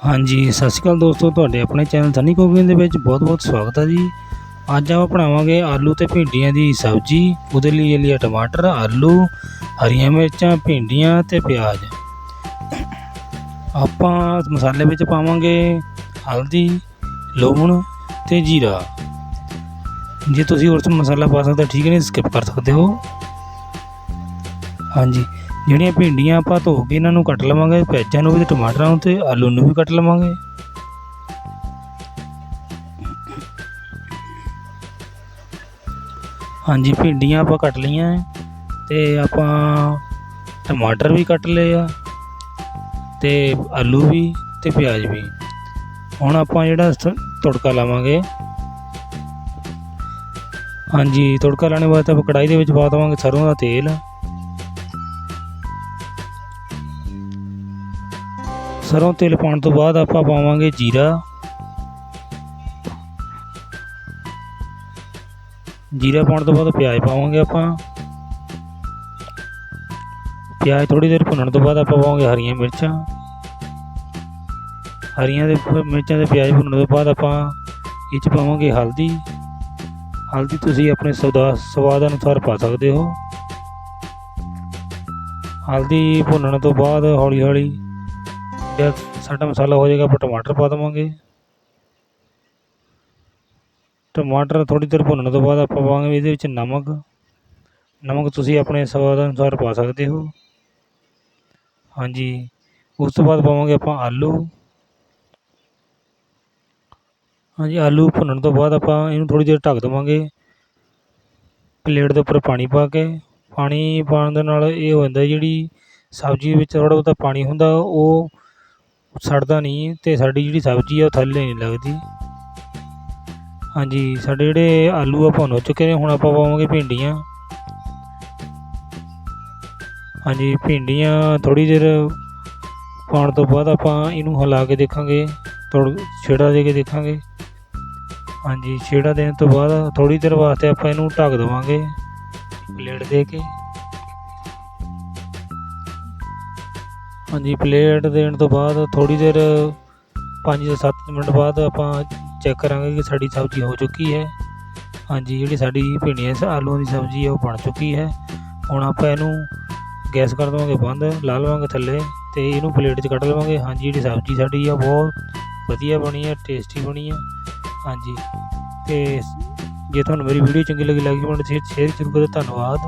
ਹਾਂਜੀ, ਸਤਿ ਸ਼੍ਰੀ ਅਕਾਲ ਦੋਸਤੋ, ਤੁਹਾਡੇ ਆਪਣੇ ਚੈਨਲ ਸਨੀ ਕੁਕਿੰਗ ਦੇ ਵਿੱਚ ਬਹੁਤ-ਬਹੁਤ ਸਵਾਗਤ ਹੈ ਜੀ। ਅੱਜ ਆਪਾਂ ਬਣਾਵਾਂਗੇ ਆਲੂ ਤੇ ਭਿੰਡੀਆਂ ਦੀ ਸਬਜ਼ੀ। ਉਹਦੇ ਲਈ ਇਹ ਲਿਆ ਟਮਾਟਰ, ਆਲੂ, ਹਰੀਆਂ ਮਿਰਚਾਂ, ਭਿੰਡੀਆਂ ਤੇ ਪਿਆਜ਼। ਆਪਾਂ ਮਸਾਲੇ ਵਿੱਚ ਪਾਵਾਂਗੇ ਹਲਦੀ ਲੂਣ ਤੇ ਜੀਰਾ। ਜੇ ਤੁਸੀਂ ਹੋਰ ਚ ਮਸਾਲਾ ਪਾ ਸਕਦੇ ਠੀਕ ਨਹੀਂ ਸਕਿਪ ਕਰ ਸਕਦੇ ਹੋ। ਹਾਂਜੀ। ਜਿਹੜੀਆਂ ਭਿੰਡੀਆਂ ਆਪਾਂ ਧੋ ਕੇ ਇਹਨਾਂ ਨੂੰ ਕੱਟ ਲਵਾਂਗੇ, ਪਿਆਜ਼ਾਂ ਨੂੰ ਵੀ ਤੇ ਟਮਾਟਰਾਂ ਨੂੰ ਤੇ ਆਲੂ ਨੂੰ ਵੀ ਕੱਟ ਲਵਾਂਗੇ। ਹਾਂਜੀ, ਭਿੰਡੀਆਂ ਆਪਾਂ ਕੱਟ ਲਈਆਂ ਹੈ ਤੇ ਆਪਾਂ ਟਮਾਟਰ ਵੀ ਕੱਟ ਲਏ ਆ ਤੇ ਆਲੂ ਵੀ ਤੇ ਪਿਆਜ਼ ਵੀ। ਹੁਣ ਆਪਾਂ ਜਿਹੜਾ ਸ- ਤੜਕਾ ਲਾਵਾਂਗੇ। ਹਾਂਜੀ, ਤੜਕਾ ਲਾਣੇ ਵਾਸਤੇ ਆਪਾਂ ਕੜਾਈ ਦੇ ਵਿੱਚ ਪਾ ਦੇਵਾਂਗੇ ਸਰੋਂ ਦਾ ਤੇਲ। ਸਰੋਂ ਤੇਲ ਪਾਉਣ ਤੋਂ ਬਾਅਦ ਆਪਾਂ ਪਾਵਾਂਗੇ ਜੀਰਾ। ਜੀਰਾ ਪਾਉਣ ਤੋਂ ਬਾਅਦ ਪਿਆਜ਼ ਪਾਵਾਂਗੇ ਆਪਾਂ। ਪਿਆਜ਼ ਥੋੜੀ ਦੇਰ ਭੁੰਨਣ ਤੋਂ ਬਾਅਦ ਆਪਾਂ ਪਾਵਾਂਗੇ ਹਰੀਆਂ ਮਿਰਚਾਂ। ਹਰੀਆਂ ਦੇ ਮਿਰਚਾਂ ਦੇ ਪਿਆਜ਼ ਭੁੰਨਣ ਤੋਂ ਬਾਅਦ ਆਪਾਂ ਇਹ 'ਚ ਪਾਵਾਂਗੇ ਹਲਦੀ। ਹਲਦੀ ਤੁਸੀਂ ਆਪਣੇ ਸਵਾਦ ਸਵਾਦ ਅਨੁਸਾਰ ਪਾ ਸਕਦੇ ਹੋ। ਹਲਦੀ ਭੁੰਨਣ ਤੋਂ ਬਾਅਦ ਹੌਲੀ ਹੌਲੀ ਜਦ ਸਾਡਾ ਮਸਾਲਾ ਹੋ ਜਾਏਗਾ, ਆਪਾਂ ਟਮਾਟਰ ਪਾ ਦੇਵਾਂਗੇ। ਟਮਾਟਰ ਥੋੜੀ ਦੇਰ ਭੁੰਨਣ ਤੋਂ ਬਾਅਦ ਆਪਾਂ ਪਾਵਾਂਗੇ ਇਹਦੇ ਵਿੱਚ ਨਮਕ। ਨਮਕ ਤੁਸੀਂ ਆਪਣੇ ਸਵਾਦ ਅਨੁਸਾਰ ਪਾ ਸਕਦੇ ਹੋ। ਹਾਂਜੀ, ਉਸ ਤੋਂ ਬਾਅਦ ਪਾਵਾਂਗੇ ਆਪਾਂ ਆਲੂ। ਹਾਂਜੀ, ਆਲੂ ਭੁੰਨਣ ਤੋਂ ਬਾਅਦ ਆਪਾਂ ਇਹਨੂੰ ਥੋੜੀ ਦੇਰ ਢੱਕ ਦੇਵਾਂਗੇ। ਪਲੇਟ ਦੇ ਉੱਪਰ ਪਾਣੀ ਪਾ ਕੇ। ਪਾਣੀ ਪਾਉਣ ਦੇ ਨਾਲ ਇਹ ਹੋ ਜਾਂਦਾ ਜਿਹੜੀ ਸਬਜ਼ੀ ਵਿੱਚ ਥੋੜ੍ਹਾ ਬਹੁਤਾ ਪਾਣੀ ਹੁੰਦਾ, ਉਹ ਸੜਦਾ ਨਹੀਂ ਅਤੇ ਸਾਡੀ ਜਿਹੜੀ ਸਬਜ਼ੀ ਆ ਉਹ ਥੱਲੇ ਨਹੀਂ ਲੱਗਦੀ। ਹਾਂਜੀ, ਸਾਡੇ ਜਿਹੜੇ ਆਲੂ ਆ, ਭੁੰਨ ਹੋ ਚੁੱਕੇ ਨੇ, ਹੁਣ ਆਪਾਂ ਪਾਵਾਂਗੇ ਭਿੰਡੀਆਂ। ਹਾਂਜੀ, ਭਿੰਡੀਆਂ ਥੋੜੀ ਦੇਰ ਪਾਉਣ ਤੋਂ ਬਾਅਦ ਆਪਾਂ ਇਹਨੂੰ ਹਿਲਾ ਕੇ ਦੇਖਾਂਗੇ ਥੋੜਾ ਛੇੜਾ ਦੇ ਕੇ ਦੇਖਾਂਗੇ। ਹਾਂਜੀ, ਛੇੜਾ ਦੇਣ ਤੋਂ ਬਾਅਦ ਥੋੜੀ ਦੇਰ ਵਾਸਤੇ ਆਪਾਂ ਇਹਨੂੰ ਢੱਕ ਦੇਵਾਂਗੇ ਪਲੇਟ ਦੇ ਕੇ। ਹਾਂਜੀ ਪਲੇਟ ਦੇਣ ਤੋਂ ਬਾਅਦ ਥੋੜੀ ਦੇਰ 5 ਤੋਂ 7 ਮਿੰਟ ਬਾਅਦ ਆਪਾਂ ਚੈੱਕ ਕਰਾਂਗੇ ਕਿ ਸਾਡੀ ਸਬਜ਼ੀ ਹੋ ਚੁੱਕੀ ਹੈ। ਹਾਂਜੀ, ਜਿਹੜੀ ਸਾਡੀ ਭਿੰਡੀਆਂ ਸ- ਆਲੂਆਂ ਦੀ ਸਬਜ਼ੀ ਹੈ, ਉਹ ਬਣ ਚੁੱਕੀ ਹੈ। ਹੁਣ ਆਪਾਂ ਇਹਨੂੰ ਗੈਸ ਕਰ ਦੇਵਾਂਗੇ ਬੰਦ, ਲਾ ਲਵਾਂਗੇ ਥੱਲੇ ਤੇ ਇਹਨੂੰ ਪਲੇਟ 'ਚ ਕੱਢ ਲਵਾਂਗੇ। ਹਾਂਜੀ, ਜਿਹੜੀ ਸਬਜ਼ੀ ਸਾਡੀ ਆ, ਬਹੁਤ ਵਧੀਆ ਬਣੀ ਹੈ ਟੇਸਟੀ ਬਣੀ ਹੈ। ਹਾਂਜੀ, ਤੇ ਜੇ ਤੁਹਾਨੂੰ ਮੇਰੀ ਵੀਡੀਓ ਚੰਗੀ ਲੱਗੀ ਲੱਗੀ ਮੈਨੂੰ ਸ਼ੇਅਰ ਜ਼ਰੂਰ ਕਰੋ ਧੰਨਵਾਦ।